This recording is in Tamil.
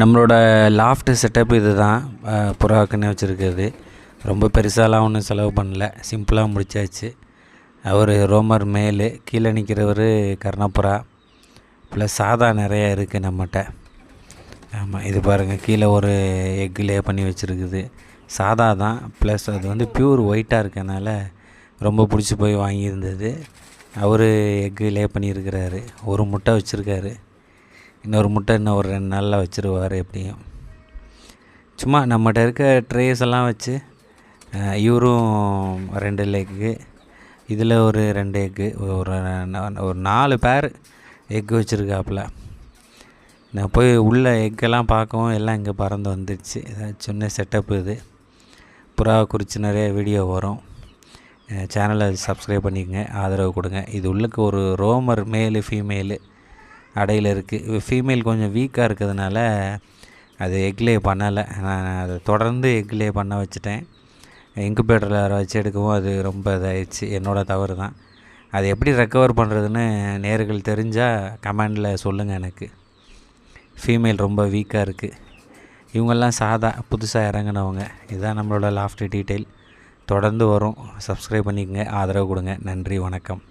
நம்மளோட லாஃப்ட் செட்டப் இது தான் புறாக்குன்னு வச்சுருக்கிறது. ரொம்ப பெருசாலாம் ஒன்றும் செலவு பண்ணல. சிம்பிளாக முடிச்சாச்சு. அவர் ரோமர் மேலு கீழே நிற்கிறவர் கர்ணப்புறா ப்ளஸ் சாதா நிறையா இருக்குது நம்மகிட்ட. ஆமாம் இது பாருங்கள் கீழே ஒரு எக்லே பண்ணி வச்சுருக்குது. சாதா தான். ப்ளஸ் அது வந்து பியூர் ஒயிட்டாக இருக்கனால ரொம்ப பிடிச்சி போய் வாங்கியிருந்தது. அவர் எக்கு லே பண்ணியிருக்கிறாரு. ஒரு முட்டை வச்சுருக்காரு. இன்னொரு முட்டை இன்னும் ஒரு ரெண்டு நாளில் வச்சுருவார் எப்படியும். சும்மா நம்மகிட்ட இருக்க ட்ரேஸ் எல்லாம் வச்சு இவரும் ரெண்டு லெக்கு இதில் ஒரு ரெண்டு எக்கு ஒரு ஒரு நாலு பேர் எக்கு வச்சுருக்காப்புல. நான் போய் உள்ள எக்கெல்லாம் பார்க்கவும் எல்லாம் இங்கே பறந்து வந்துடுச்சு. சின்ன செட்டப் இது. புறாவை குறித்து நிறைய வீடியோ வரும். சேனலை சப்ஸ்கிரைப் பண்ணிக்கங்க ஆதரவு கொடுங்க. இது உள்ளுக்கு ஒரு ரோமர் மேலு ஃபீமேலு அடையில் இருக்குது ஃபீமேல் கொஞ்சம் வீக்காக இருக்கிறதுனால அது எக்லே பண்ணலை. நான் அதை தொடர்ந்து எக்லே பண்ண வச்சுட்டேன். இன்குபேட்டரில் வச்சு எடுக்கவும் அது ரொம்ப இதாகிடுச்சு என்னோடய தவறு தான். அது எப்படி ரெக்கவர் பண்ணுறதுன்னு நேர்கள் தெரிஞ்சால் கமெண்டில் சொல்லுங்கள் எனக்கு. ஃபீமேல் ரொம்ப வீக்காக இருக்குது இவங்கெல்லாம் சாதா புதுசாக இறங்குனவங்க. இதுதான் நம்மளோட லாஃப்ட் டீட்டெயில் தொடர்ந்து வரும். சப்ஸ்கிரைப் பண்ணிக்கங்க. ஆதரவு கொடுங்க. நன்றி வணக்கம்.